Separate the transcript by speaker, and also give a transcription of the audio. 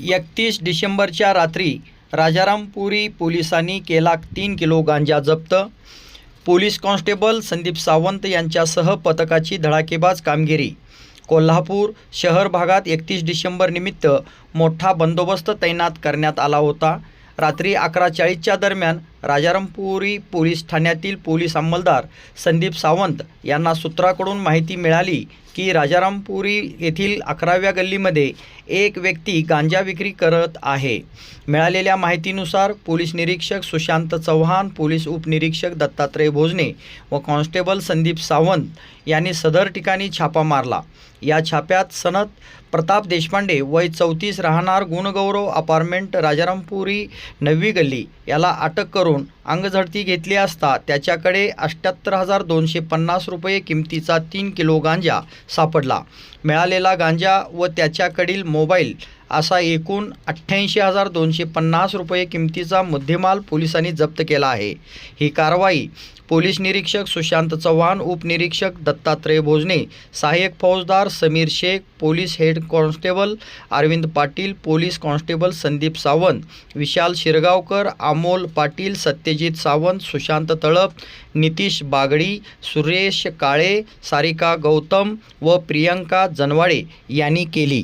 Speaker 1: एकतीस डिसेंबरच्या रात्री राजारामपुरी पोलिसांनी केला तीन किलो गांजा जप्त. पोलीस कॉन्स्टेबल संदीप सावंत यांच्यासह पथकाची धडाकेबाज कामगिरी. कोल्हापूर शहर भागात एकतीस डिसेंबर निमित्त मोठा बंदोबस्त तैनात करण्यात आला होता. रात्री अकरा चाळीसच्या दरम्यान राजारामपुरी पोलीस ठाण्यातील पोलीस अंमलदार संदीप सावंत यांना सूत्राकडून माहिती मिळाली की राजारामपुरी येथील अकराव्या गल्लीमध्ये एक व्यक्ती गांजा विक्री करत आहे. मिळालेल्या माहितीनुसार पोलीस निरीक्षक सुशांत चव्हाण पोलीस उपनिरीक्षक दत्तात्रय भोजने व कॉन्स्टेबल संदीप सावंत यांनी सदर ठिकाणी छापा मारला. या छाप्यात सनत प्रताप देशपांडे वय चौतीस राहणार गुणगौरव अपार्टमेंट राजारामपुरी नववी गल्ली याला अटक करून अंगझडती घेतली असता त्याच्याकडे अठ्ठ्याहत्तर हजार दोनशे पन्नास रुपये किमतीचा तीन किलो गांजा सापडला. मिळालेला गांजा व त्याच्याकडील मोबाईल असा एकूण अठ्ठ्याऐंशी हजार दोनशे पन्नास रुपये किमतीचा मुद्देमाल पोलिसांनी जप्त केला आहे. ही कारवाई पोलीस निरीक्षक सुशांत चव्हाण उपनिरीक्षक दत्तात्रय भोजने सहाय्यक फौजदार Sameer Shaikh police head constable Arvind Patil police constable Sandeep Sawant Vishal Shirgaonkar Amol Patil Satyajit Sawant Sushant Talap Nitish Bagdi Suresh Kale Sarika Gautam व प्रियंका जनवाडे यांनी केली.